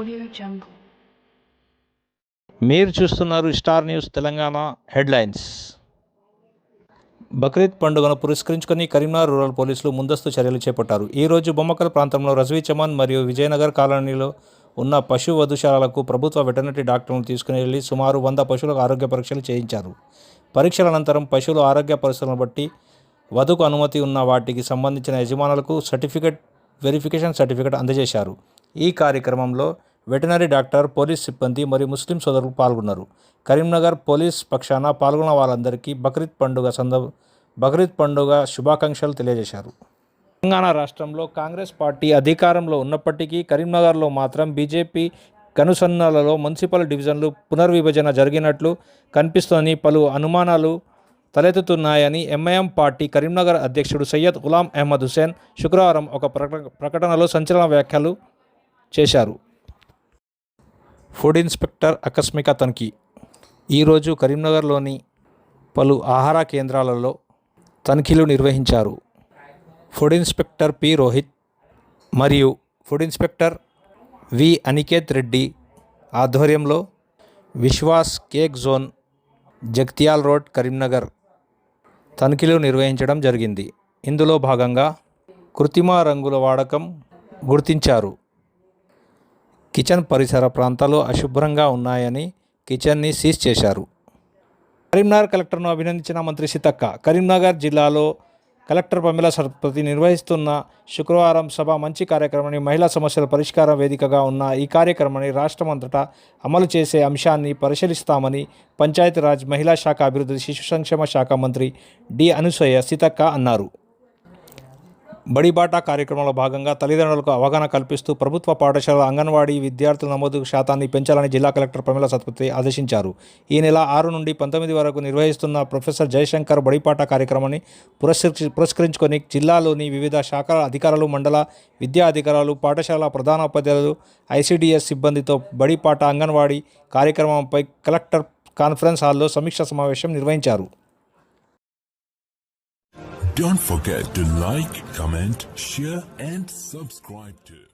Audio Jungle. మీరు చూస్తున్నారు star news Telangana headlines. Bakrid పండుగను పురస్కరించుకొని కరీంనగర్ రూరల్ పోలీసులు ముందస్తు చర్యలు చేపట్టారు. ఈ రోజు బొమ్మకల్ ప్రాంతంలో రజవీ చమన్ మరియు విజయనగర్ కాలనీలో ఉన్న పశు వధుశాలకు ప్రభుత్వ వెటర్నరీ డాక్టర్లను తీసుకుని వెళ్ళి సుమారు వంద పశువులకు ఆరోగ్య పరీక్షలు చేయించారు. పరీక్షల అనంతరం పశువుల ఆరోగ్య పరిస్థితులను బట్టి వధుకు అనుమతి ఉన్న వాటికి సంబంధించిన యజమానులకు సర్టిఫికెట్ వెరిఫికేషన్ సర్టిఫికెట్ అందజేశారు. ఈ కార్యక్రమంలో వెటనరీ డాక్టర్ పోలీస్ సిబ్బంది మరియు ముస్లిం సోదరులు పాల్గొన్నారు. కరీంనగర్ పోలీస్ పక్షాన పాల్గొన్న వాళ్ళందరికీ బక్రీద్ పండుగ సందర్భ బక్రీద్ పండుగ శుభాకాంక్షలు తెలియజేశారు. తెలంగాణ రాష్ట్రంలో కాంగ్రెస్ పార్టీ అధికారంలో ఉన్నప్పటికీ కరీంనగర్లో మాత్రం బీజేపీ కనుసన్నలలో మున్సిపల్ డివిజన్లు పునర్విభజన జరిగినట్లు కనిపిస్తోందని పలు అనుమానాలు తలెత్తుతున్నాయని ఎంఐఎం పార్టీ కరీంనగర్ అధ్యక్షుడు సయ్యద్ గులాం అహ్మద్ హుసేన్ శుక్రవారం ఒక ప్రక- ప్రకటనలో సంచలన వ్యాఖ్యలు చేశారు. ఫుడ్ ఇన్స్పెక్టర్ ఆకస్మిక తనిఖీ. ఈరోజు కరీంనగర్లోని పలు ఆహార కేంద్రాలలో తనిఖీలు నిర్వహించారు. Food inspector P. రోహిత్ మరియు food inspector V. Aniket Reddy ఆధ్వర్యంలో Vishwas cake zone Jagtial road Karimnagar తనిఖీలు నిర్వహించడం జరిగింది. ఇందులో భాగంగా కృత్రిమ రంగుల వాడకం గుర్తించారు. కిచెన్ పరిసర ప్రాంతాలు అశుభ్రంగా ఉన్నాయని కిచెన్ని సీజ్ చేశారు. కరీంనగర్ కలెక్టర్ను అభినందించిన మంత్రి సీతక్క కరీంనగర్ జిల్లాలో కలెక్టర్ పమిళ సరస్వతి నిర్వహిస్తున్న శుక్రవారం సభ మంచి కార్యక్రమాన్ని మహిళా సమస్యల పరిష్కార వేదికగా ఉన్న ఈ కార్యక్రమాన్ని రాష్ట్రమంతటా అమలు చేసే అంశాన్ని పరిశీలిస్తామని పంచాయతీరాజ్ మహిళా శాఖ అభివృద్ధి శిశు సంక్షేమ శాఖ మంత్రి డి. అనుసూయ సీతక్క అన్నారు. బడిబాట కార్యక్రమంలో భాగంగా తల్లిదండ్రులకు అవగాహన కల్పిస్తూ ప్రభుత్వ పాఠశాల అంగన్వాడీ విద్యార్థుల నమోదు శాతాన్ని పెంచాలని జిల్లా కలెక్టర్ ప్రమిళ సత్పతి ఆదేశించారు. ఈ నెల ఆరు నుండి పంతొమ్మిది వరకు నిర్వహిస్తున్న ప్రొఫెసర్ జయశంకర్ బడిపాట కార్యక్రమాన్ని పురస్కరించి పురస్కరించుకొని జిల్లాలోని వివిధ శాఖల అధికారులు మండల విద్యా అధికారులు పాఠశాల ప్రధానోపాధ్యాయులు ఐసీడీఎస్ సిబ్బందితో బడిపాట అంగన్వాడీ కార్యక్రమంపై కలెక్టర్ కాన్ఫరెన్స్ హాల్లో సమీక్ష సమావేశం నిర్వహించారు. Don't forget to like, comment, share, and subscribe to